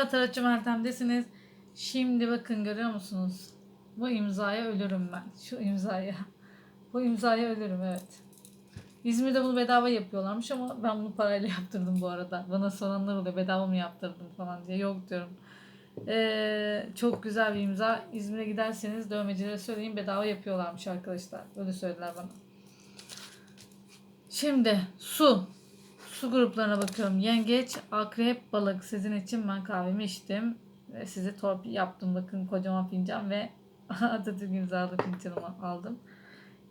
Merhaba Tarotçu Meltem'desiniz. Şimdi bakın görüyor musunuz? Bu imzaya ölürüm ben. Şu imzaya. Bu imzaya ölürüm evet. İzmir'de bunu bedava yapıyorlarmış ama ben bunu parayla yaptırdım bu arada. Bana soranlar oluyor bedava mı yaptırdın falan diye. Yok diyorum. Ee, çok güzel bir imza. İzmir'e giderseniz dövmecilere söyleyin bedava yapıyorlarmış arkadaşlar. Öyle söylediler bana. Şimdi su. Su gruplarına bakıyorum. Yengeç, akrep, balık. Sizin için ben kahvemi içtim. Ve size torpil yaptım. Bakın kocaman fincan ve Atatürk imzalı fincanımı aldım.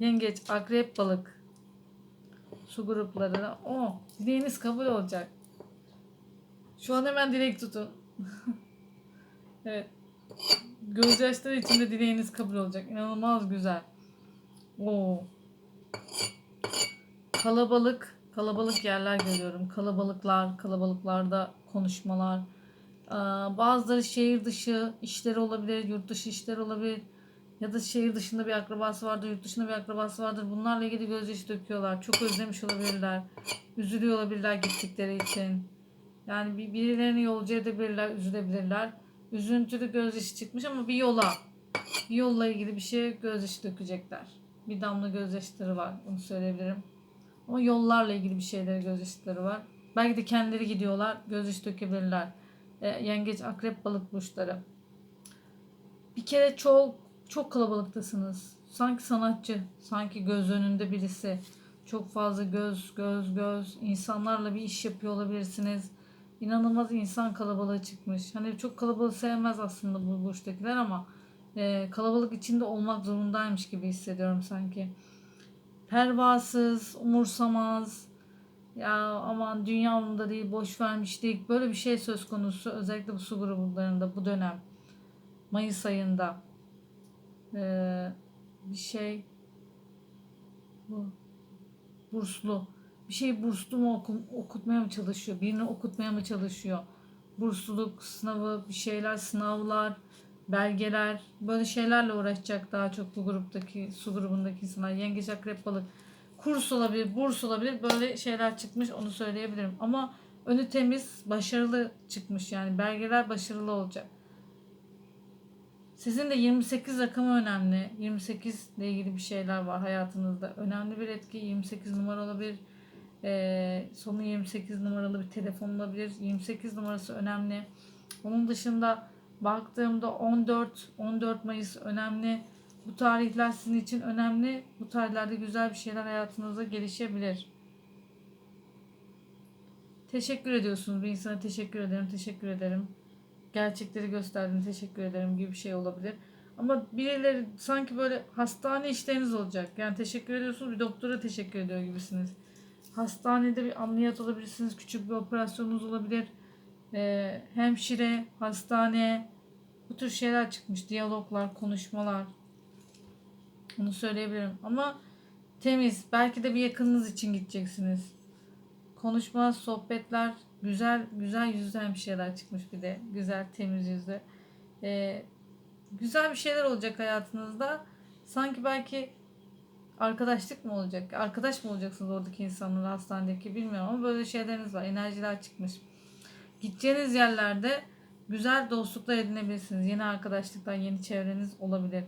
Yengeç, akrep, balık. Su gruplarına. O, dileğiniz kabul olacak. Şu an hemen dilek tutun. evet. Gözyaşları içinde dileğiniz kabul olacak. İnanılmaz güzel. Oo. Kalabalık, kalabalık yerler görüyorum. Kalabalıklar, kalabalıklarda konuşmalar. Bazıları şehir dışı işleri olabilir, yurt dışı işleri olabilir. Ya da şehir dışında bir akrabası vardır, yurt dışında bir akrabası vardır. Bunlarla ilgili gözyaşı döküyorlar. Çok özlemiş olabilirler. Üzülüyor olabilirler gittikleri için. Yani bir- birilerini yolcu edebilirler, üzülebilirler. Üzüntülü gözyaşı çıkmış ama bir yola, bir yolla ilgili bir şeye gözyaşı dökecekler. Bir damla gözyaşları var, onu söyleyebilirim. Ama yollarla ilgili bir şeylere gözyaşları var. Belki de kendileri gidiyorlar, gözyaşı dökebilirler. E, yengeç, akrep, balık burçları. Bir kere çok çok kalabalıktasınız. Sanki sanatçı, sanki göz önünde birisi. Çok fazla göz, göz, göz. insanlarla bir iş yapıyor olabilirsiniz. İnanılmaz insan kalabalığı çıkmış. Hani çok kalabalık sevmez aslında bu burçtakiler ama e, kalabalık içinde olmak zorundaymış gibi hissediyorum sanki pervasız, umursamaz, ya aman dünya umurumda değil, boş vermişlik böyle bir şey söz konusu özellikle bu su gruplarında bu dönem Mayıs ayında. Ee, bir şey bu burslu. Bir şey burslu mu oku- okutmaya mı çalışıyor? Birini okutmaya mı çalışıyor? Bursluluk sınavı bir şeyler sınavlar belgeler böyle şeylerle uğraşacak daha çok bu gruptaki su grubundaki insanlar. Yengeç akrep balık kurs olabilir burs olabilir böyle şeyler çıkmış onu söyleyebilirim. Ama önü temiz başarılı çıkmış yani belgeler başarılı olacak. Sizin de 28 rakamı önemli. 28 ile ilgili bir şeyler var hayatınızda. Önemli bir etki 28 numara olabilir. Ee, sonu 28 numaralı bir telefon olabilir. 28 numarası önemli. Onun dışında baktığımda 14 14 Mayıs önemli. Bu tarihler sizin için önemli. Bu tarihlerde güzel bir şeyler hayatınızda gelişebilir. Teşekkür ediyorsunuz. Bir insana teşekkür ederim, teşekkür ederim. Gerçekleri gösterdin, teşekkür ederim gibi bir şey olabilir. Ama birileri sanki böyle hastane işleriniz olacak. Yani teşekkür ediyorsunuz, bir doktora teşekkür ediyor gibisiniz. Hastanede bir ameliyat olabilirsiniz, küçük bir operasyonunuz olabilir e, hemşire, hastane bu tür şeyler çıkmış. Diyaloglar, konuşmalar. Onu söyleyebilirim. Ama temiz. Belki de bir yakınınız için gideceksiniz. Konuşma, sohbetler, güzel güzel yüzlü hemşireler çıkmış bir de. Güzel, temiz yüzlü. E, güzel bir şeyler olacak hayatınızda. Sanki belki arkadaşlık mı olacak? Arkadaş mı olacaksınız oradaki insanlarla hastanedeki bilmiyorum ama böyle şeyleriniz var. Enerjiler çıkmış. Gideceğiniz yerlerde güzel dostluklar edinebilirsiniz. Yeni arkadaşlıklar, yeni çevreniz olabilir.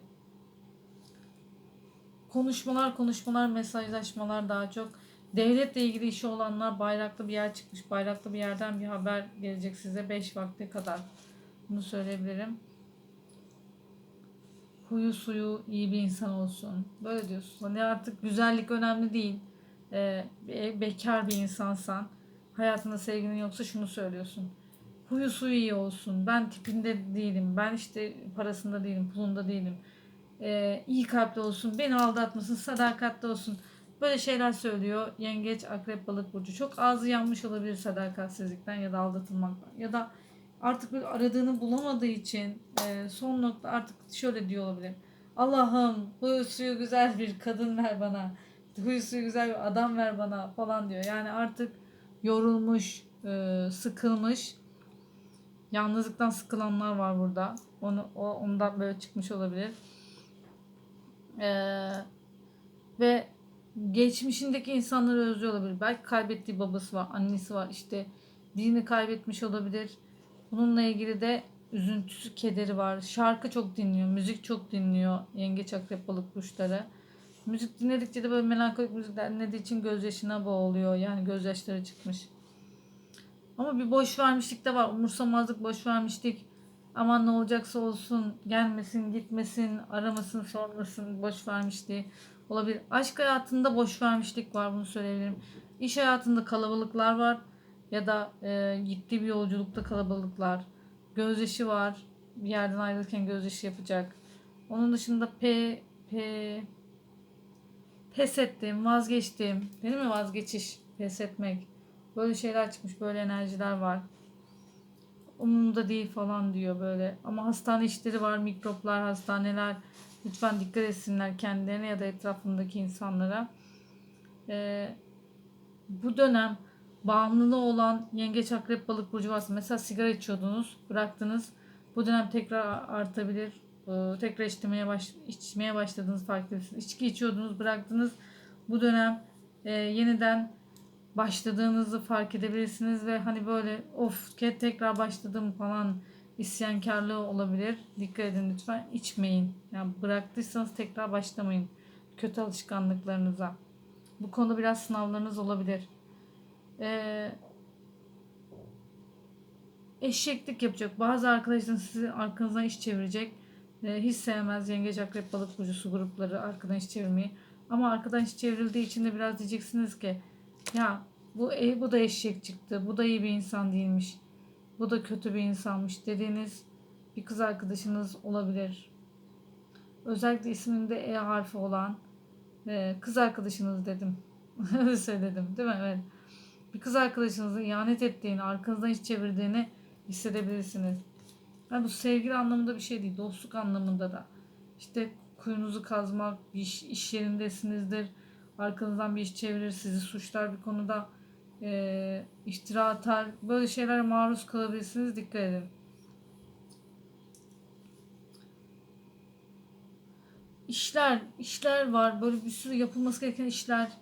Konuşmalar, konuşmalar, mesajlaşmalar daha çok. Devletle ilgili işi olanlar bayraklı bir yer çıkmış. Bayraklı bir yerden bir haber gelecek size 5 vakte kadar. Bunu söyleyebilirim. Huyu suyu iyi bir insan olsun. Böyle diyorsun. Hani artık güzellik önemli değil. Ee, be- bekar bir insansan hayatında sevginin yoksa şunu söylüyorsun. Huyu suyu iyi olsun. Ben tipinde değilim. Ben işte parasında değilim, pulunda değilim. Ee, iyi kalpli olsun. Beni aldatmasın, sadakatli olsun. Böyle şeyler söylüyor. Yengeç, akrep, balık burcu. Çok ağzı yanmış olabilir sadakatsizlikten ya da aldatılmaktan. Ya da artık böyle aradığını bulamadığı için e, son nokta artık şöyle diyor olabilir. Allah'ım huyu suyu güzel bir kadın ver bana. Huyu suyu güzel bir adam ver bana falan diyor. Yani artık yorulmuş, e, sıkılmış. Yalnızlıktan sıkılanlar var burada. Onu o ondan böyle çıkmış olabilir. Ee, ve geçmişindeki insanları özlüyor olabilir. Belki kaybettiği babası var, annesi var. İşte birini kaybetmiş olabilir. Bununla ilgili de üzüntüsü, kederi var. Şarkı çok dinliyor, müzik çok dinliyor yengeç akrep balık burçları. Müzik dinledikçe de böyle melankolik müzikler dinlediği için gözyaşına boğuluyor. Yani gözyaşları çıkmış. Ama bir boş vermişlik de var. Umursamazlık, boş vermişlik. Aman ne olacaksa olsun, gelmesin, gitmesin, aramasın, sormasın, boş vermişliği olabilir. Aşk hayatında boş vermişlik var bunu söyleyebilirim. İş hayatında kalabalıklar var ya da e, gittiği bir yolculukta kalabalıklar. Gözyaşı var. Bir yerden ayrılırken gözyaşı yapacak. Onun dışında P, P, pes ettim, vazgeçtim. Değil mi vazgeçiş, pes etmek. Böyle şeyler çıkmış, böyle enerjiler var. Umurumda değil falan diyor böyle. Ama hastane işleri var, mikroplar, hastaneler. Lütfen dikkat etsinler kendilerine ya da etrafındaki insanlara. Ee, bu dönem bağımlılığı olan yengeç akrep balık burcu varsa mesela sigara içiyordunuz bıraktınız bu dönem tekrar artabilir tekrar içmeye, baş, içmeye başladınız fark ediyorsunuz. İçki içiyordunuz bıraktınız. Bu dönem e, yeniden başladığınızı fark edebilirsiniz ve hani böyle of tekrar başladım falan isyankarlığı olabilir. Dikkat edin lütfen içmeyin. Yani bıraktıysanız tekrar başlamayın kötü alışkanlıklarınıza. Bu konu biraz sınavlarınız olabilir. Ee, eşeklik yapacak. Bazı arkadaşlarınız sizin arkanızdan iş çevirecek. Ee, hiç sevmez yengeç akrep balık burcu su grupları arkadan iş çevirmeyi. Ama arkadan iş çevrildiği için de biraz diyeceksiniz ki ya bu e, bu da eşek çıktı. Bu da iyi bir insan değilmiş. Bu da kötü bir insanmış dediğiniz bir kız arkadaşınız olabilir. Özellikle isminde E harfi olan e, kız arkadaşınız dedim. Öyle söyledim değil mi? Evet bir kız arkadaşınızın ihanet ettiğini, arkanızdan iş çevirdiğini hissedebilirsiniz. Yani bu sevgili anlamında bir şey değil, dostluk anlamında da. İşte kuyunuzu kazmak, iş, iş yerindesinizdir, arkanızdan bir iş çevirir, sizi suçlar bir konuda, e, iftira atar, böyle şeylere maruz kalabilirsiniz, dikkat edin. İşler, işler var, böyle bir sürü yapılması gereken işler,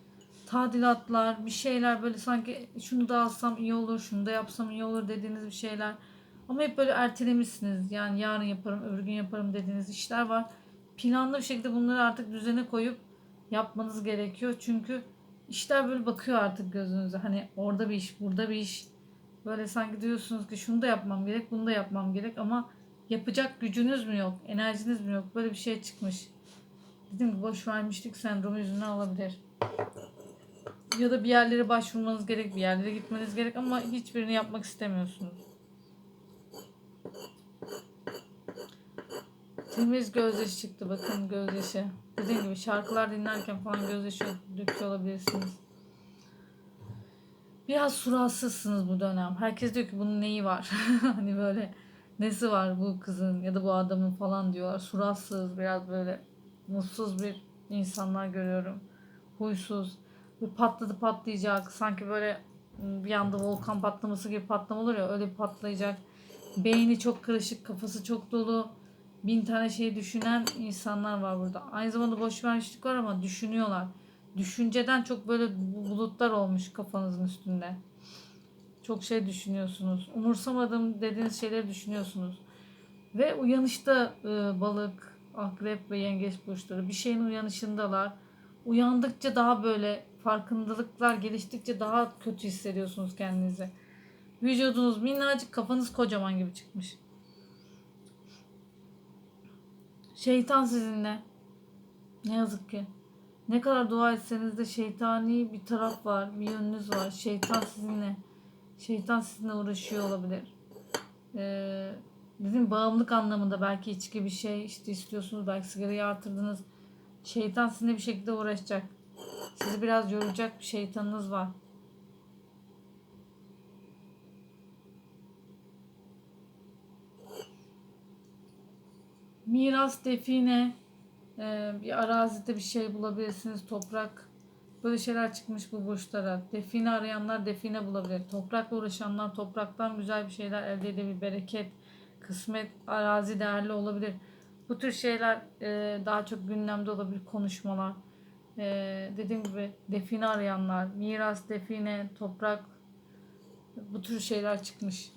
tadilatlar, bir şeyler böyle sanki şunu da alsam iyi olur, şunu da yapsam iyi olur dediğiniz bir şeyler. Ama hep böyle ertelemişsiniz. Yani yarın yaparım, öbür gün yaparım dediğiniz işler var. Planlı bir şekilde bunları artık düzene koyup yapmanız gerekiyor. Çünkü işler böyle bakıyor artık gözünüze. Hani orada bir iş, burada bir iş. Böyle sanki diyorsunuz ki şunu da yapmam gerek, bunu da yapmam gerek ama yapacak gücünüz mü yok, enerjiniz mi yok? Böyle bir şey çıkmış. Dedim ki boş vermişlik sendromu yüzünden olabilir ya da bir yerlere başvurmanız gerek, bir yerlere gitmeniz gerek ama hiçbirini yapmak istemiyorsunuz. Temiz gözyaşı çıktı bakın gözyaşı. Dediğim gibi şarkılar dinlerken falan gözyaşı döküyor olabilirsiniz. Biraz suratsızsınız bu dönem. Herkes diyor ki bunun neyi var? hani böyle nesi var bu kızın ya da bu adamın falan diyorlar. Suratsız, biraz böyle mutsuz bir insanlar görüyorum. Huysuz bir patladı patlayacak. Sanki böyle bir anda volkan patlaması gibi patlama olur ya öyle patlayacak. Beyni çok karışık, kafası çok dolu. Bin tane şey düşünen insanlar var burada. Aynı zamanda boş vermişlik var ama düşünüyorlar. Düşünceden çok böyle bulutlar olmuş kafanızın üstünde. Çok şey düşünüyorsunuz. Umursamadım dediğiniz şeyleri düşünüyorsunuz. Ve uyanışta e, balık, akrep ve yengeç burçları bir şeyin uyanışındalar. Uyandıkça daha böyle farkındalıklar geliştikçe daha kötü hissediyorsunuz kendinizi. Vücudunuz minnacık, kafanız kocaman gibi çıkmış. Şeytan sizinle. Ne yazık ki. Ne kadar dua etseniz de şeytani bir taraf var, bir yönünüz var. Şeytan sizinle. Şeytan sizinle uğraşıyor olabilir. Ee, bizim bağımlılık anlamında belki içki bir şey işte istiyorsunuz, belki sigarayı artırdınız. Şeytan sizinle bir şekilde uğraşacak. Sizi biraz yoracak bir şeytanınız var. Miras, define, e, bir arazide bir şey bulabilirsiniz. Toprak, böyle şeyler çıkmış bu burçlara. Define arayanlar define bulabilir. Toprakla uğraşanlar topraktan güzel bir şeyler elde edebilir. Bereket, kısmet, arazi değerli olabilir. Bu tür şeyler e, daha çok gündemde olabilir. Konuşmalar ee, dediğim gibi define arayanlar, miras, define, toprak bu tür şeyler çıkmış.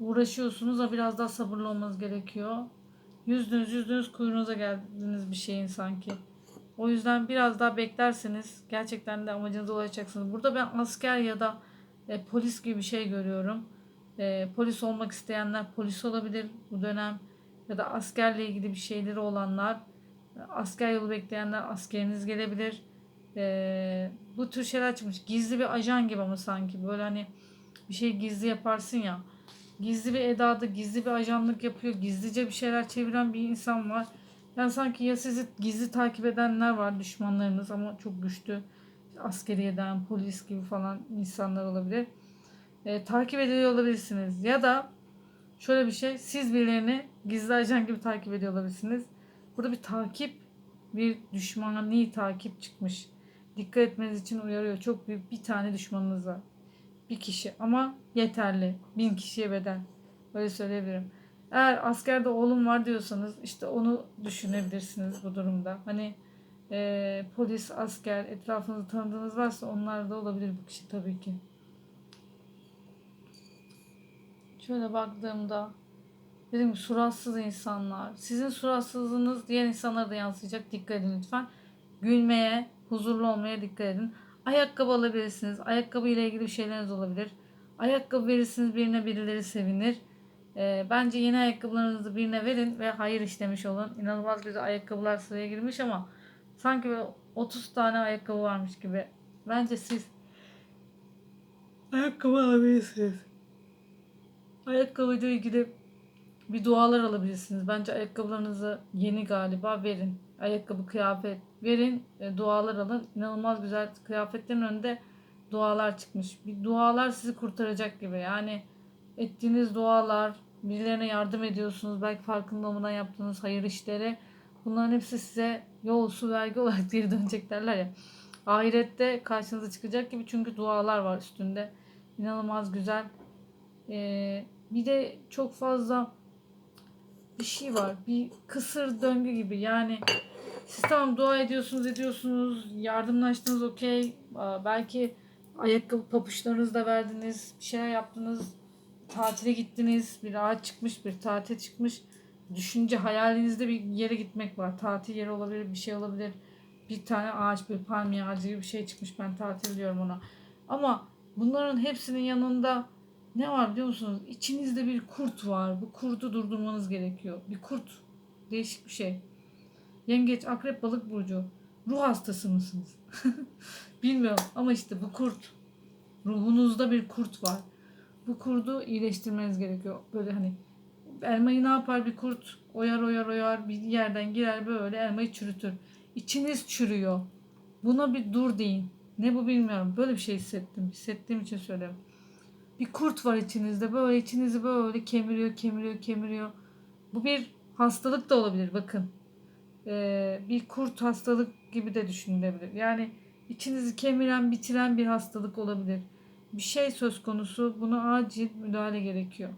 Uğraşıyorsunuz da biraz daha sabırlı olmanız gerekiyor. Yüzdünüz yüzdünüz kuyruğunuza geldiniz bir şeyin sanki. O yüzden biraz daha beklerseniz gerçekten de amacınıza ulaşacaksınız. Burada ben asker ya da e, polis gibi bir şey görüyorum. E, polis olmak isteyenler polis olabilir bu dönem. Ya da askerle ilgili bir şeyleri olanlar. e, Asker yolu bekleyenler askeriniz gelebilir. E, bu tür şeyler çıkmış. Gizli bir ajan gibi ama sanki. Böyle hani bir şey gizli yaparsın ya. Gizli bir edada gizli bir ajanlık yapıyor. Gizlice bir şeyler çeviren bir insan var. Yani sanki ya sizi gizli takip edenler var düşmanlarınız ama çok güçlü askeriyeden, polis gibi falan insanlar olabilir. E, takip ediyor olabilirsiniz. Ya da şöyle bir şey siz birilerini gizli ajan gibi takip ediyor olabilirsiniz. Burada bir takip bir düşmani takip çıkmış. Dikkat etmeniz için uyarıyor. Çok büyük bir tane düşmanınız var. Bir kişi ama yeterli. Bin kişiye bedel. Öyle söyleyebilirim. Eğer askerde oğlum var diyorsanız işte onu düşünebilirsiniz bu durumda. Hani e, polis, asker, etrafınızda tanıdığınız varsa onlar da olabilir bu kişi tabii ki. Şöyle baktığımda dedim suratsız insanlar. Sizin suratsızlığınız diğer insanlara da yansıyacak. Dikkat edin lütfen. Gülmeye, huzurlu olmaya dikkat edin. Ayakkabı alabilirsiniz. Ayakkabı ile ilgili bir şeyleriniz olabilir. Ayakkabı verirsiniz birine birileri sevinir. Ee, bence yeni ayakkabılarınızı birine verin ve hayır işlemiş olun. İnanılmaz güzel ayakkabılar sıraya girmiş ama sanki böyle 30 tane ayakkabı varmış gibi. Bence siz ayakkabı alabilirsiniz. Ayakkabıyla ilgili bir dualar alabilirsiniz. Bence ayakkabılarınızı yeni galiba verin. Ayakkabı, kıyafet verin, e, dualar alın. İnanılmaz güzel kıyafetlerin önünde dualar çıkmış. Bir dualar sizi kurtaracak gibi. Yani ettiğiniz dualar, birilerine yardım ediyorsunuz. Belki farkında olmadan yaptığınız hayır işleri. Bunların hepsi size yol, su, vergi olarak geri dönecek derler ya. Ahirette karşınıza çıkacak gibi çünkü dualar var üstünde. İnanılmaz güzel. Ee, bir de çok fazla bir şey var. Bir kısır döngü gibi. Yani siz tamam dua ediyorsunuz ediyorsunuz. Yardımlaştınız okey. Belki ayakkabı papuçlarınızı da verdiniz. Bir şeyler yaptınız. Tatile gittiniz. Bir ağaç çıkmış. Bir tatil çıkmış. Düşünce hayalinizde bir yere gitmek var. Tatil yeri olabilir. Bir şey olabilir. Bir tane ağaç bir palmiye ağacı gibi bir şey çıkmış. Ben tatil diyorum ona. Ama bunların hepsinin yanında ne var biliyor musunuz? İçinizde bir kurt var. Bu kurdu durdurmanız gerekiyor. Bir kurt. Değişik bir şey. Yengeç, akrep, balık burcu. Ruh hastası mısınız? Bilmiyorum ama işte bu kurt. Ruhunuzda bir kurt var. Bu kurdu iyileştirmeniz gerekiyor. Böyle hani elmayı ne yapar bir kurt? Oyar oyar oyar bir yerden girer böyle elmayı çürütür. İçiniz çürüyor. Buna bir dur deyin. Ne bu bilmiyorum. Böyle bir şey hissettim. Hissettiğim için söylüyorum. Bir kurt var içinizde. Böyle içinizi böyle kemiriyor, kemiriyor, kemiriyor. Bu bir hastalık da olabilir bakın. Ee, bir kurt hastalık gibi de düşünülebilir. Yani içinizi kemiren, bitiren bir hastalık olabilir. Bir şey söz konusu. Buna acil müdahale gerekiyor.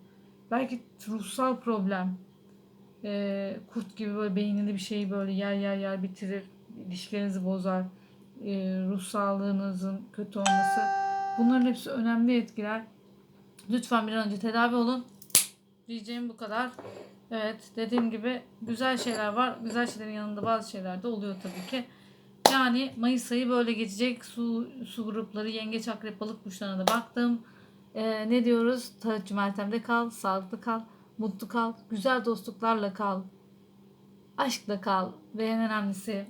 Belki ruhsal problem. Ee, kurt gibi böyle beyninde bir şeyi böyle yer yer yer bitirir. ilişkilerinizi bozar. Ee, ruh sağlığınızın kötü olması. Bunların hepsi önemli etkiler. Lütfen bir an önce tedavi olun. Diyeceğim bu kadar. Evet dediğim gibi güzel şeyler var. Güzel şeylerin yanında bazı şeyler de oluyor tabii ki. Yani Mayıs ayı böyle geçecek. Su, su grupları, yengeç, akrep, balık burçlarına da baktım. Ee, ne diyoruz? Tarotçu Meltem'de kal, sağlıklı kal, mutlu kal, güzel dostluklarla kal, aşkla kal ve en önemlisi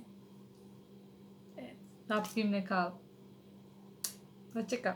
evet, Rabbimle kal. Hoşçakal.